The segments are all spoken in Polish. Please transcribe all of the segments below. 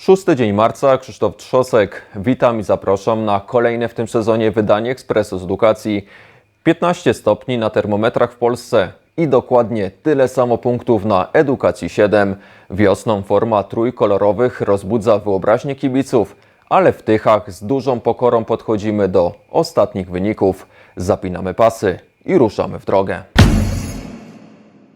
Szósty dzień marca, Krzysztof Trzosek. Witam i zapraszam na kolejne w tym sezonie wydanie Ekspresu z Edukacji. 15 stopni na termometrach w Polsce i dokładnie tyle samo punktów na Edukacji 7. Wiosną forma trójkolorowych rozbudza wyobraźnię kibiców, ale w Tychach z dużą pokorą podchodzimy do ostatnich wyników. Zapinamy pasy i ruszamy w drogę.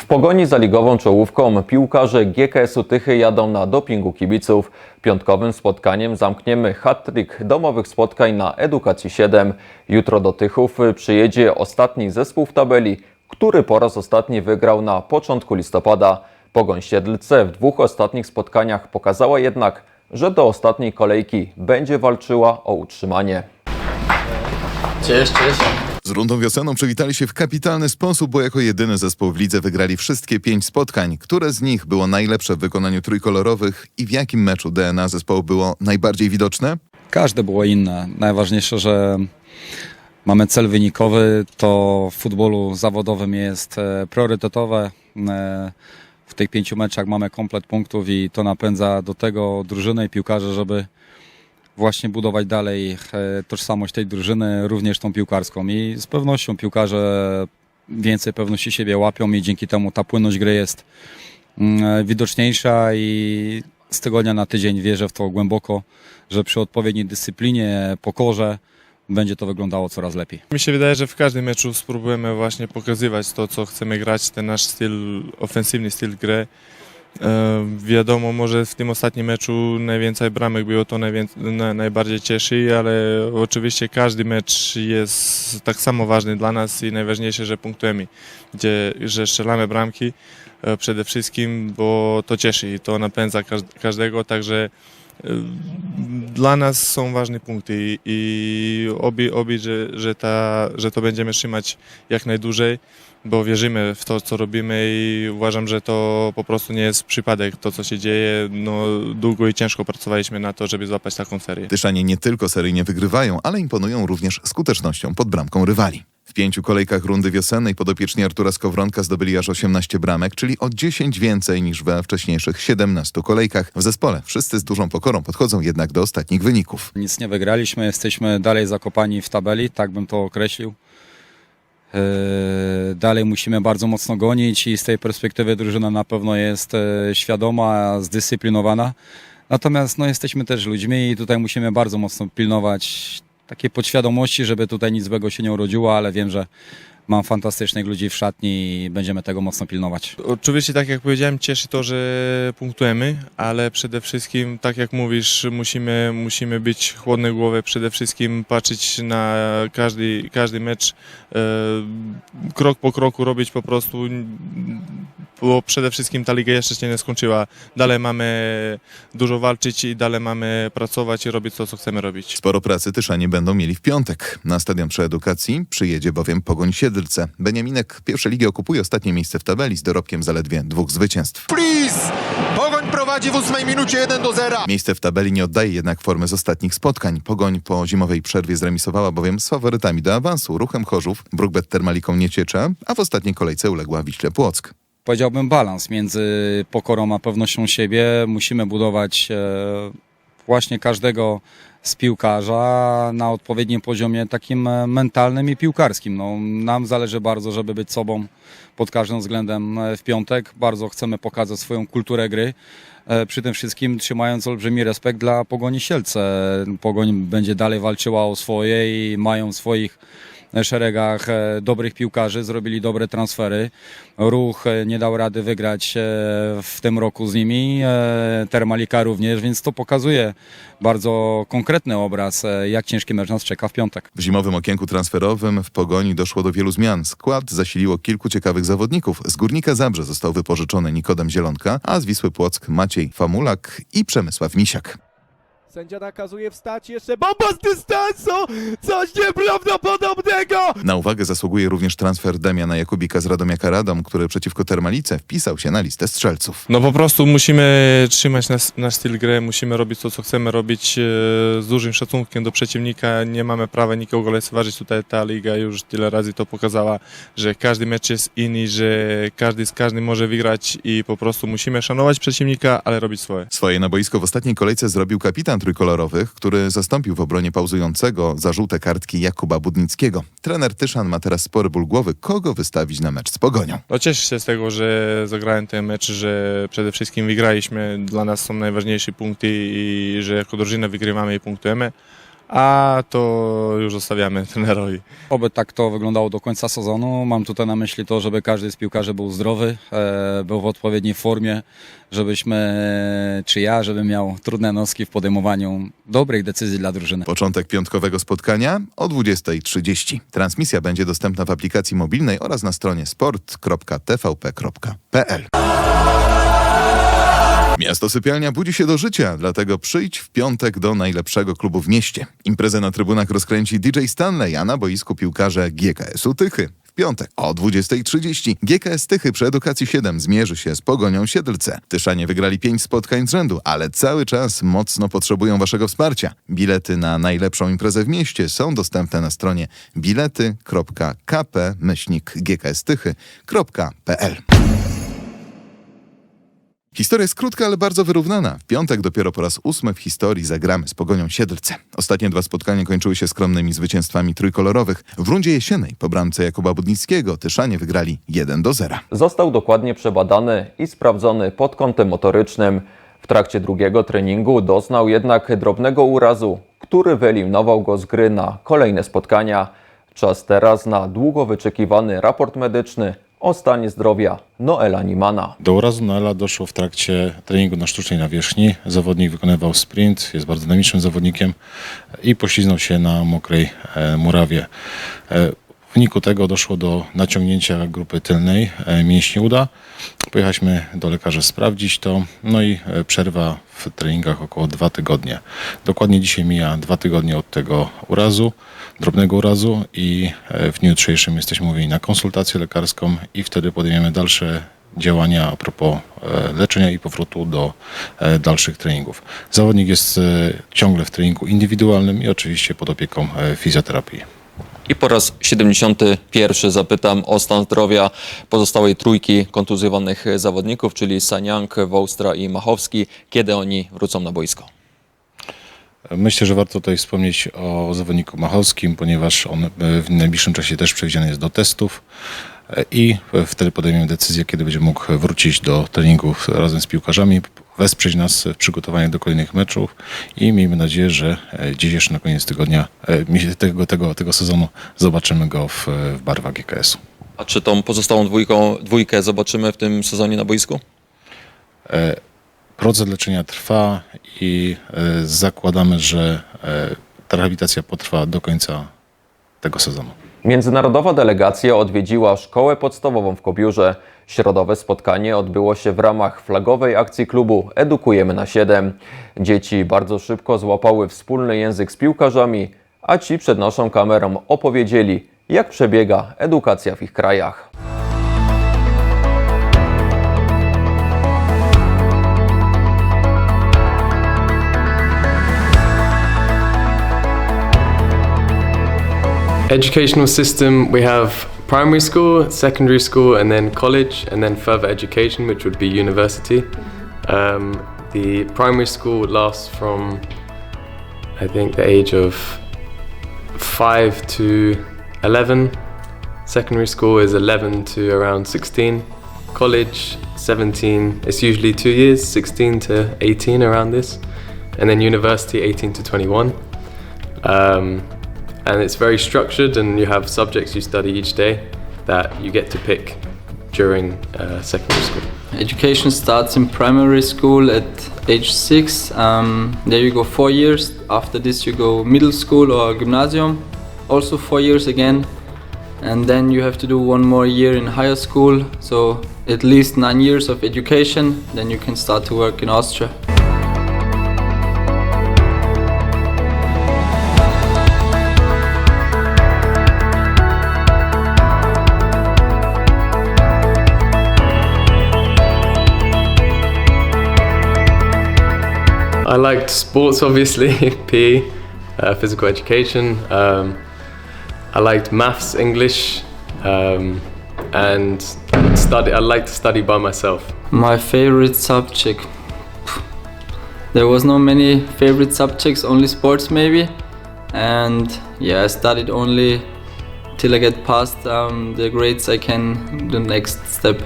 W pogoni za ligową czołówką piłkarze GKS-u Tychy jadą na dopingu kibiców. Piątkowym spotkaniem zamkniemy hat-trick domowych spotkań na Edukacji 7. Jutro do Tychów przyjedzie ostatni zespół w tabeli, który po raz ostatni wygrał na początku listopada. Pogoń Siedlce w dwóch ostatnich spotkaniach pokazała jednak, że do ostatniej kolejki będzie walczyła o utrzymanie. Cześć, cześć. Z rundą wiosenną przywitali się w kapitalny sposób, bo jako jedyny zespół w lidze wygrali wszystkie pięć spotkań. Które z nich było najlepsze w wykonaniu trójkolorowych i w jakim meczu DNA zespołu było najbardziej widoczne? Każde było inne. Najważniejsze, że mamy cel wynikowy, to w futbolu zawodowym jest e, priorytetowe. E, W tych pięciu meczach mamy komplet punktów i to napędza do tego drużynę i piłkarze, żeby właśnie budować dalej e, tożsamość tej drużyny, również tą piłkarską. I z pewnością piłkarze więcej pewności siebie łapią i dzięki temu ta płynność gry jest mm, widoczniejsza i z tygodnia na tydzień wierzę w to głęboko, że przy odpowiedniej dyscyplinie, pokorze będzie to wyglądało coraz lepiej. Mi się wydaje, że w każdym meczu spróbujemy właśnie pokazywać to, co chcemy grać, ten nasz styl, ofensywny styl gry. Wiadomo, może w tym ostatnim meczu najwięcej bramek było, to najbardziej cieszy, ale oczywiście każdy mecz jest tak samo ważny dla nas i najważniejsze, że punktujemy, gdzie, że strzelamy bramki e, przede wszystkim, bo to cieszy i to napędza każ- każdego, także e, dla nas są ważne punkty i, i obie, obie że, że, ta, że to będziemy trzymać jak najdłużej, bo wierzymy w to, co robimy i uważam, że to po prostu nie jest przypadek, to co się dzieje. No, długo i ciężko pracowaliśmy na to, żeby złapać taką serię. Tyszanie nie tylko seryjnie wygrywają, ale imponują również skutecznością pod bramką rywali. W pięciu kolejkach rundy wiosennej podopieczni Artura Skowronka zdobyli aż 18 bramek, czyli o 10 więcej niż we wcześniejszych 17 kolejkach. W zespole wszyscy z dużą pokorą podchodzą jednak do ostatnich wyników. Nic nie wygraliśmy, jesteśmy dalej zakopani w tabeli, tak bym to określił. Eee, Dalej musimy bardzo mocno gonić i z tej perspektywy drużyna na pewno jest e, świadoma, zdyscyplinowana. Natomiast no, jesteśmy też ludźmi i tutaj musimy bardzo mocno pilnować takiej podświadomości, żeby tutaj nic złego się nie urodziło, ale wiem, że mam fantastycznych ludzi w szatni i będziemy tego mocno pilnować. Oczywiście, tak jak powiedziałem, cieszy to, że punktujemy, ale przede wszystkim, tak jak mówisz, musimy, musimy być chłodne głowy, przede wszystkim patrzeć na każdy, każdy mecz, e, krok po kroku robić po prostu, bo przede wszystkim ta liga jeszcze się nie skończyła. Dalej mamy dużo walczyć i dalej mamy pracować i robić to, co chcemy robić. Sporo pracy Tyszanie będą mieli w piątek. Na stadion przy edukacji przyjedzie bowiem Pogoń Siedlce. Beniaminek pierwszej ligi okupuje ostatnie miejsce w tabeli z dorobkiem zaledwie dwóch zwycięstw. Please! Pogoń prowadzi w ósmej minucie 1 do 0. Miejsce w tabeli nie oddaje jednak formy z ostatnich spotkań. Pogoń po zimowej przerwie zremisowała bowiem z faworytami do awansu ruchem Chorzów, Brookbet Termaliką Nieciecza, a w ostatniej kolejce uległa Wiśle Płock. Powiedziałbym, balans między pokorą a pewnością siebie. Musimy budować e, właśnie każdego z piłkarza na odpowiednim poziomie takim e, mentalnym i piłkarskim. No, nam zależy bardzo, żeby być sobą pod każdym względem e, w piątek. Bardzo chcemy pokazać swoją kulturę gry. Przy tym wszystkim trzymając olbrzymi respekt dla Pogoni Sielce. Pogoń będzie dalej walczyła o swoje i mają swoich szeregach e, dobrych piłkarzy, zrobili dobre transfery. Ruch e, nie dał rady wygrać e, w tym roku z nimi, e, Termalika również, więc to pokazuje bardzo konkretny obraz, e, jak ciężki mecz nas czeka w piątek. W zimowym okienku transferowym w Pogoni doszło do wielu zmian. Skład zasiliło kilku ciekawych zawodników. Z Górnika Zabrze został wypożyczony Nikodem Zielonka, a z Wisły Płock Maciej Famulak i Przemysław Misiak. Sędzia nakazuje wstać jeszcze bomba z dystansu! Coś nieprawdopodobnego! Na uwagę zasługuje również transfer Damiana Jakubika z Radomiaka Radom, który przeciwko Termalice wpisał się na listę strzelców. No po prostu musimy trzymać nas, nasz styl gry, musimy robić to, co chcemy robić e, z dużym szacunkiem do przeciwnika. Nie mamy prawa nikogo lekceważyć. Tutaj ta liga już tyle razy to pokazała, że każdy mecz jest inny, że każdy z każdym może wygrać i po prostu musimy szanować przeciwnika, ale robić swoje. Swoje na boisko w ostatniej kolejce zrobił kapitan trójkolorowych, który zastąpił w obronie pauzującego za żółte kartki Jakuba Budnickiego. Trener Tyszan ma teraz spory ból głowy, kogo wystawić na mecz z Pogonią. No cieszę się z tego, że zagrałem ten mecz, że przede wszystkim wygraliśmy. Dla nas są najważniejsze punkty i że jako drużyna wygrywamy i punktujemy. A to już zostawiamy trenerowi. Oby tak to wyglądało do końca sezonu. Mam tutaj na myśli to, żeby każdy z piłkarzy był zdrowy, e, był w odpowiedniej formie, żebyśmy, czy ja, żebym miał trudne noski w podejmowaniu dobrych decyzji dla drużyny. Początek piątkowego spotkania o 20.30. Transmisja będzie dostępna w aplikacji mobilnej oraz na stronie sport.tvp.pl. Miasto Sypialnia budzi się do życia, dlatego przyjdź w piątek do najlepszego klubu w mieście. Imprezę na trybunach rozkręci DJ Stanley, a na boisku piłkarze GKS-u Tychy. W piątek o 20.30 GKS Tychy przy Edukacji 7 zmierzy się z Pogonią Siedlce. Tyszanie wygrali pięć spotkań z rzędu, ale cały czas mocno potrzebują waszego wsparcia. Bilety na najlepszą imprezę w mieście są dostępne na stronie bilety.kp-gkstychy.pl Historia jest krótka, ale bardzo wyrównana. W piątek dopiero po raz ósmy w historii zagramy z Pogonią Siedlce. Ostatnie dwa spotkania kończyły się skromnymi zwycięstwami trójkolorowych. W rundzie jesiennej po bramce Jakuba Budnickiego Tyszanie wygrali 1 do 0. Został dokładnie przebadany i sprawdzony pod kątem motorycznym. W trakcie drugiego treningu doznał jednak drobnego urazu, który wyeliminował go z gry na kolejne spotkania. Czas teraz na długo wyczekiwany raport medyczny o stanie zdrowia Noela Nimana. Do urazu Noela doszło w trakcie treningu na sztucznej nawierzchni. Zawodnik wykonywał sprint, jest bardzo dynamicznym zawodnikiem i pośliznął się na mokrej e, murawie. W wyniku tego doszło do naciągnięcia grupy tylnej e, mięśni uda. Pojechaliśmy do lekarza sprawdzić to, no i e, przerwa w treningach około dwa tygodnie. Dokładnie dzisiaj mija dwa tygodnie od tego urazu, drobnego urazu i e, w dniu jutrzejszym jesteśmy mówieni na konsultację lekarską i wtedy podejmiemy dalsze działania a propos leczenia i powrotu do dalszych treningów. Zawodnik jest ciągle w treningu indywidualnym i oczywiście pod opieką fizjoterapii. I po raz 71 zapytam o stan zdrowia pozostałej trójki kontuzjowanych zawodników, czyli Saniang, Wołstra i Machowski. Kiedy oni wrócą na boisko? Myślę, że warto tutaj wspomnieć o zawodniku Machowskim, ponieważ on e, w najbliższym czasie też przewidziany jest do testów i wtedy podejmiemy decyzję, kiedy będzie mógł wrócić do treningów razem z piłkarzami, wesprzeć nas w przygotowaniu do kolejnych meczów i miejmy nadzieję, że e, dziś jeszcze na koniec tygodnia, e, tego, tego, tego sezonu zobaczymy go w, w barwach GKS-u. A czy tą pozostałą dwójką, dwójkę zobaczymy w tym sezonie na boisku? Proces leczenia trwa i e, zakładamy, że e, ta rehabilitacja potrwa do końca tego sezonu. Międzynarodowa delegacja odwiedziła szkołę podstawową w Kobiórze. Środowe spotkanie odbyło się w ramach flagowej akcji klubu Edukujemy na 7. Dzieci bardzo szybko złapały wspólny język z piłkarzami, a ci przed naszą kamerą opowiedzieli, jak przebiega edukacja w ich krajach. Educational system we have primary school secondary school and then college and then further education which would be university. Um, the primary school lasts from i think the age of 5 to 11 secondary school is 11 to around 16 college 17 it's usually two years 16 to 18 around this. And then university 18 to 21 um, and it's very structured and you have subjects you study each day that you get to pick during uh, secondary school Education starts in primary school at age six. Um, there you go four years. After this, you go middle school or gymnasium, also four years again. And then you have to do one more year in higher school. So at least nine years of education. Then you can start to work in Austria. I liked sports, obviously, PE, uh, physical education. Um, I liked maths, English, um, and study. I like to study by myself. My favorite subject. There was no many favorite subjects, only sports maybe. And yeah, I studied only till I get past um, the grades I can do next step.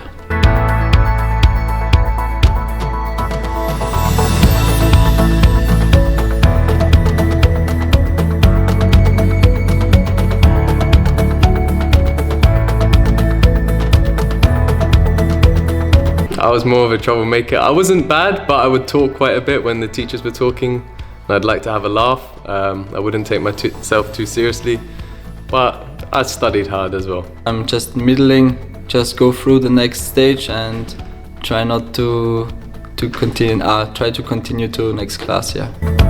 Was more of a troublemaker. I wasn't bad, but I would talk quite a bit when the teachers were talking. And I'd like to have a laugh. Um, I wouldn't take myself too seriously, but I studied hard as well. I'm just middling, just go through the next stage and try not to to continue. Uh, try to continue to next class. Yeah.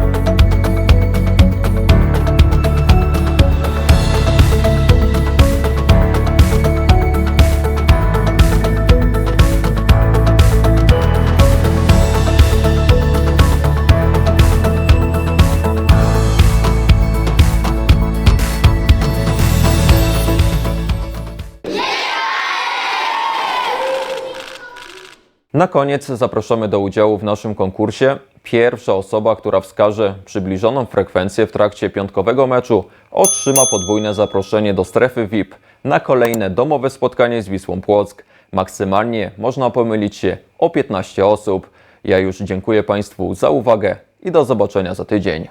Na koniec zapraszamy do udziału w naszym konkursie. Pierwsza osoba, która wskaże przybliżoną frekwencję w trakcie piątkowego meczu, otrzyma podwójne zaproszenie do strefy VIP na kolejne domowe spotkanie z Wisłą Płock. Maksymalnie można pomylić się o 15 osób. Ja już dziękuję Państwu za uwagę i do zobaczenia za tydzień.